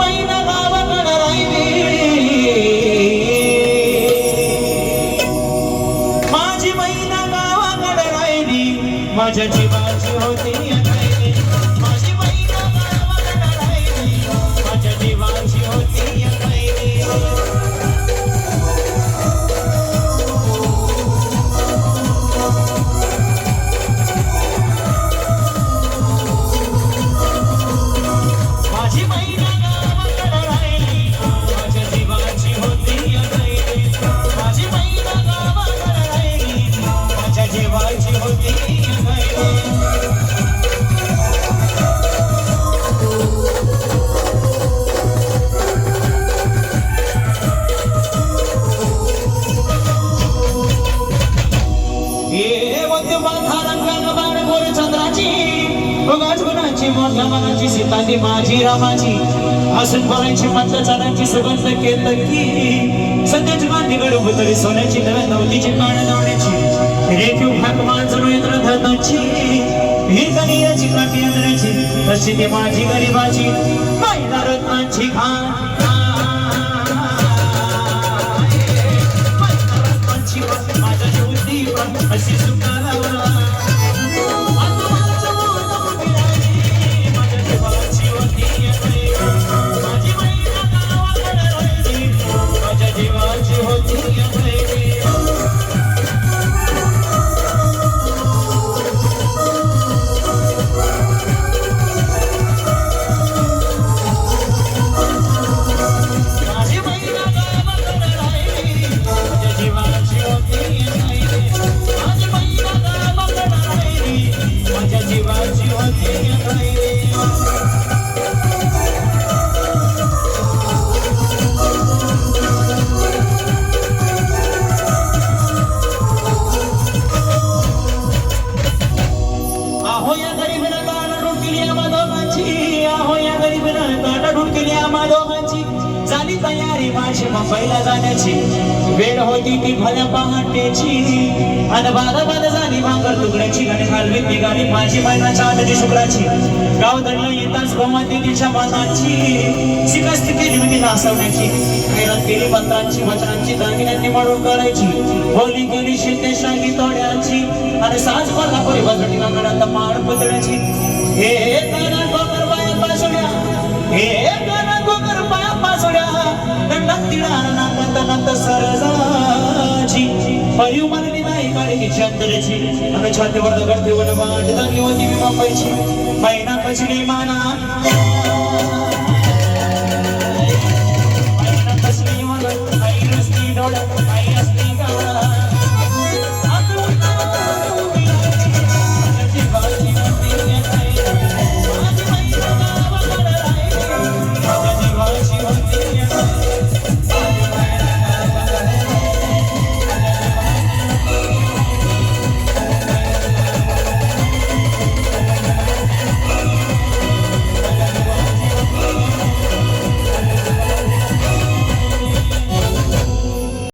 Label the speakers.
Speaker 1: मैना गावाकडं राहिली. माझी मैना गावाकडे राहिली. माझ्या जीवाची होती. हे वद्य बाधा बाण गोर चंद्राची. बघाच गुणाची मोठ्या मनाची सीताली माझी रामाची. हसून बोलायची मंत्र चालायची सुगंध केतकी सध्याची गांधी गडू तरी सोन्याची नव्या नवतीची काळ लावण्याची. रेखीव हाक माणसं इंद्र धनाची. ही कनियाची काठी अंधळ्याची तशी ती माझी गरीबाची. माईला रत्नांची खान आम्हा दोघांची झाली तयारी माझी मुंबईला जाण्याची. वेळ होती ती भल्या पहाटेची. आणि बाधा बाधा झाली भाकर तुकड्याची. गाडी घालवीत निघाली माझी महिना आदरी शुक्राची. गाव दडलं येताच गोमाती तिच्या मनाची. शिकस्त केली होती नासवण्याची. हैराण केली मंत्रांची वचनांची दागिन्यांनी म्हणून करायची बोली गेली शिंदे शाही तोड्याची. आणि साज पडला परिवार बजडी गडात माड पुतळ्याची. हे तर પરિવારની નાઈ ઈચ્છા કરે છે અને છાતે વર્ધ કરતી વડવા અડધાની ઓજી વિમાં પૈ છે મહિના પછી માના